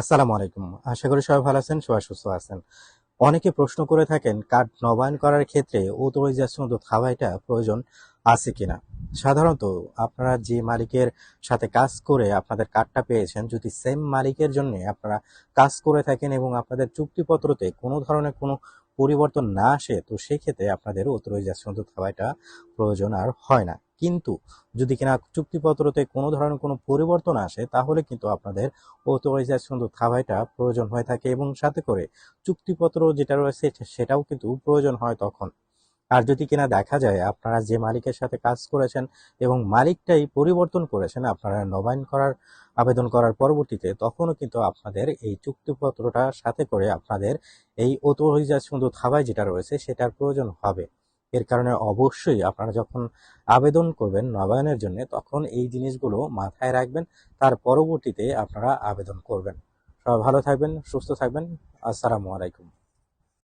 আসসালামু আলাইকুম। আশা করি সবাই ভালো আছেন, সবাই সুস্থ আছেন। অনেকে প্রশ্ন করে থাকেন কার্ড নবায়ন করার ক্ষেত্রে অথরাইজেশন থাকাটা প্রয়োজন আছে কিনা? সাধারণত আপনারা যে মালিকের সাথে কাজ করে আপনাদের কার্ডটা পেয়েছেন, যদি সেম মালিকের জন্য আপনারা কাজ করে থাকেন এবং আপনাদের চুক্তিপত্রতে কোনো ধরনের কোনো পরিবর্তন না আসে, তো সেই ক্ষেত্রে আপনাদের অথরাইজেশন থাবাইটা প্রয়োজন আর হয় না। কিন্তু যদি কিনা চুক্তিপত্রতে কোনো ধরনের কোনো পরিবর্তন আসে, তাহলে কিন্তু আপনাদের অথরাইজেশন থাবাইটা প্রয়োজন হয়ে থাকে এবং সাথে করে চুক্তিপত্র যেটা রয়েছে, সেটাও কিন্তু প্রয়োজন হয় তখন। আর যদি কিনা দেখা যায় আপনারা যে মালিকের সাথে কাজ করেছেন এবং মালিকটাই পরিবর্তন করেছেন, আপনারা নবায়ন করার, আবেদন করার পরবর্তীতে তখনও কিন্তু আপনাদের এই চুক্তিপত্রটা সাথে করে আপনাদের এই অথরাইজেশন থাবায় যেটা রয়েছে সেটার প্রয়োজন হবে। এর কারণে অবশ্যই আপনারা যখন আবেদন করবেন নবায়নের জন্য তখন এই জিনিসগুলো মাথায় রাখবেন, তার পরবর্তীতে আপনারা আবেদন করবেন। সবাই ভালো থাকবেন, সুস্থ থাকবেন। আসসালামু আলাইকুম।